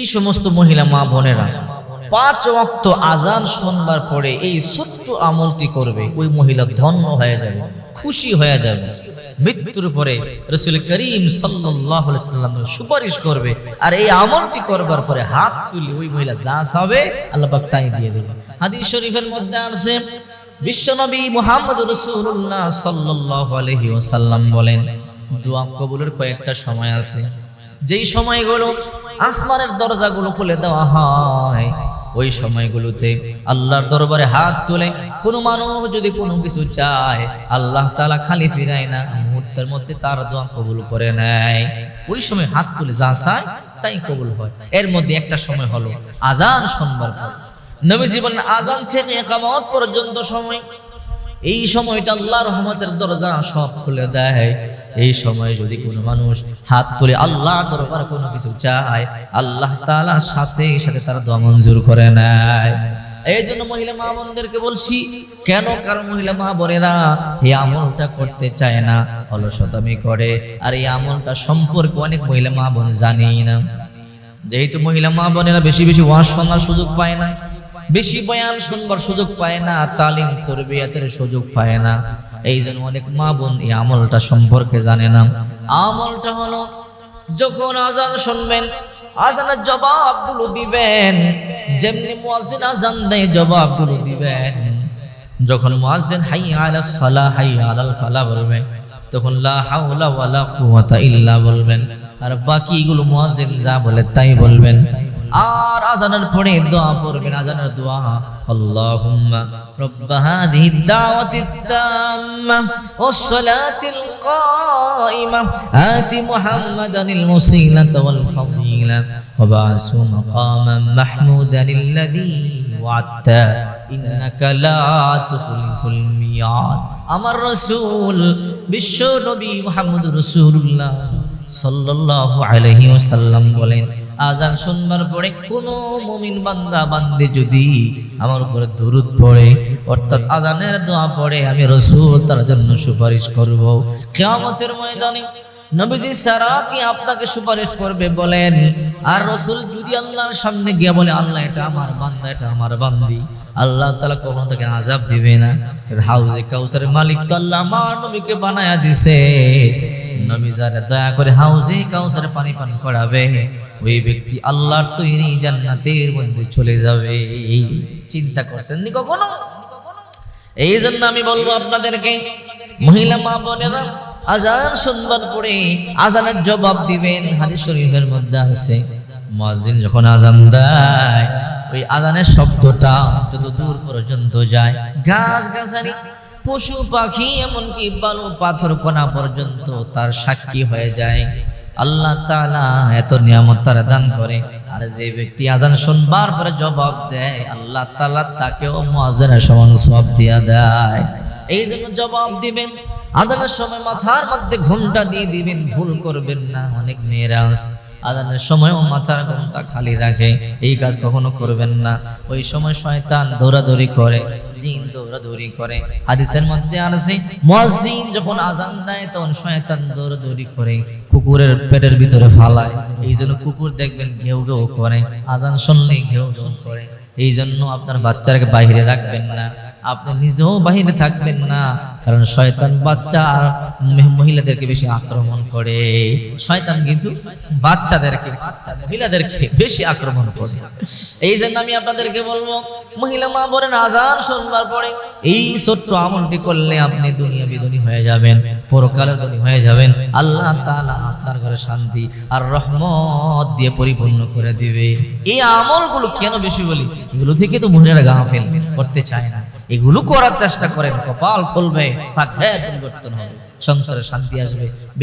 এই সমস্ত মহিলা মা বোনেরা, পাঁচ ওয়াক্ত আজান শুনবার পরে এই ছোট্ট আমলটি করবে, ওই মহিলা ধন্য হয়ে যাবে, খুশি হয়ে যাবে। মৃত্যুর পরে রসুল করিম সাল্লাম সুপারিশ করবে, আর এই আমলটি করবার পরে হাত তুলে ওই মহিলা যা চাবে আল্লাহ তাই দিয়ে দেবে। হাদিস শরীফের মধ্যে আছে, বিশ্বনবী মুহাম্মদ রসুল্লাহ সাল্লাহ আলহি ওসাল্লাম বলেন, দোয়া কবুলের কয়েকটা সময় আছে। যেই সময়গুলো আসমানের দরজাগুলো খুলে দেওয়া হয়। ওই সময়গুলোতে আল্লাহর দরবারে হাত তুলে কোনো মানুষ যদি কোনো কিছু চায়, আল্লাহ তালা খালি ফিরায় না, মুহূর্তের মধ্যে তার দোয়া কবুল করে নেয়। ওই সময় হাত তুলে যা চায়, তাই কবুল হয়। এর মধ্যে একটা সময় হলো আজান পর নবী জীবন আজান থেকে একামত পর্যন্ত সময়। এই সময়টা আল্লাহ রহমতের দরজা সব খুলে দেয়। এই সময় যদি কোনো মানুষ হাত তুলে আল্লাহ দরবার কোনো কিছু চায়, আল্লাহ তাআলা সাথে সাথে তার দোয়া মঞ্জুর করে নেয়। এই জন্য মহিলা মা বোনদেরকে বলছি, কেন কারণ মহিলা মা বোনেরা এই আমলটা করতে চায় না? অলসতামি করে। আর এই আমলটা সম্পর্কে অনেক মহিলা মা বোন জানেই না। যেহেতু মহিলা মা বোনেরা বেশি বেশি ওয়াশ শোনার সুযোগ পায় না বেশি বয়ান শুনবার সুযোগ পায় না, তালিম তরবিয়াতের সুযোগ পায় না। এই জন্য অনেক মা বোন এই আমলটা সম্পর্কে জানে না। আমলটা হলো, যখন আজান শুনবেন, আজানের জবাবগুলো দিবেন, যেমনি মুয়াজ্জিন আজান দেয় জবাবগুলো দিবেন। যখন মুয়াজ্জিন হাইয়া আলাস সালাহ হাইয়া আলাল ফালা বলবে, তখন লা হাওলা ওয়ালা কুওয়াতা ইল্লা বলবেন। আর বাকিগুলো মুয়াজ্জিন যা বলে তাই বলবেন। আর আজানের পরে দোয়া পড়বেন, আজানের দোয়া। আল্লাহুম্মা রব্ব হাদিহি দাওয়াতি তাম্মা ওয়াস-সালাতিল কাইমা। আতি মুহাম্মাদানিল মুসিলাতা ওয়াল ফাদিলা। ওয়া বা'সু মাকামান মাহমুদান আল্লাযী ওয়া'আদতা। ইন্নাকা লা তুখলিফুল মিয়াদ। আমার রাসূল বিশ্ব নবী মুহাম্মদুর রাসূলুল্লাহ সাল্লাল্লাহু আলাইহি ওয়াসাল্লাম বলেন আজান শুনবার পরে কোন মুমিন বান্দা, বান্দে যদি আমার উপরে দরুদ পড়ে, অর্থাৎ আজানের দোয়া পড়ে, আমি রসুল তার জন্য সুপারিশ করব। কিয়ামতের ময়দানে নবীজি সারা কি আপনাকে সুপারিশ করবে বলেন? আর রসুল যদি আল্লাহর সামনে গিয়ে বলে, আল্লাহ, এটা আমার বান্দা, এটা আমার বান্দি। আল্লাহ তালা কখনো তাকে আজাব দিবে না। হাউজে কাউসারের মালিক তো আল্লাহ আমার নবীকে বানায়া দিছে। নবী দয়া করে হাউজে কাউসারে পানি পান করাবে, ওই ব্যক্তি আল্লাহর তৈরি জান্নাতের মধ্যে চলে যাবে। চিন্তা করছেন কখনো? এই জন্য আমি বলব আপনাদেরকে, মহিলা মা বোনেরা, আজান শুনবার পরে আজানের জবাব দিবেন, হাদিস শরীফের মধ্যে আছে মুয়াজ্জিন যখন আজান দেয় ওই আজানের শব্দটা যত দূর পর্যন্ত যায়। গাছ গাছালি পশু পাখি, এমনকি বালু পাথর কোনা পর্যন্ত তার সাক্ষী হয়ে যায়। আল্লাহ তাআলা এত নিয়ামত তারা দান করে। আর যে ব্যক্তি আজান শুনবার পরে জবাব দেয়, আল্লাহ তালা তাকেও মুয়াজ্জিনের সমান সওয়াব দিয়া দেয়। এই জন্য জবাব দিবেন আদানের সময় মাথার মধ্যে ঘুমটা দিয়ে দিবেন, ভুল করবেন না, অনেক মেয়েরা আদানের সময়ও মাথার ঘুমটা খালি রাখে। এই কাজ কখনো করবেন না। ওই সময় শয়তান দৌড়াদৌড়ি করে, জিন দৌড়াদৌড়ি করে। হাদিসের মধ্যে আছে মুয়াজ্জিন যখন আজান দেয়, তখন শয়তান দৌড়াদৌড়ি করে, কুকুরের পেটের ভিতরে ফালায়। এই জন্য কুকুর দেখবেন ঘেউ ঘেউ করে আজান শুনলেই ঘেউ ঘেউ করে। এই জন্য আপনার বাচ্চাকে বাইরে রাখবেন না। আপনি নিজেও বাহিরে থাকবেন না। কারণ শয়তান বাচ্চা আর মহিলাদেরকে বেশি আক্রমণ করে। শয়তান কিন্তু বাচ্চাদেরকে মহিলাদেরকে বেশি আক্রমণ করে। এই জন্য আমি আপনাদেরকে বলব, মহিলা মা বলেন আজান শুনবার পরে এই ছোট্ট আমলটি করলে আপনি দুনিয়া বিদনী হয়ে যাবেন, পরকালের ধনী হয়ে যাবেন। আল্লাহ তাআলা আপনার ঘরে শান্তি আর রহমত দিয়ে পরিপূর্ণ করে দিবে। এই আমলগুলো কেন বেশি বলি? এগুলো থেকে তো মহিলারা গা ফেল করতে চায় না। এগুলো করার চেষ্টা করেন কপাল খুলবে ভাগ্যের পরিবর্তন হবে সংসারে শান্তি আসবে।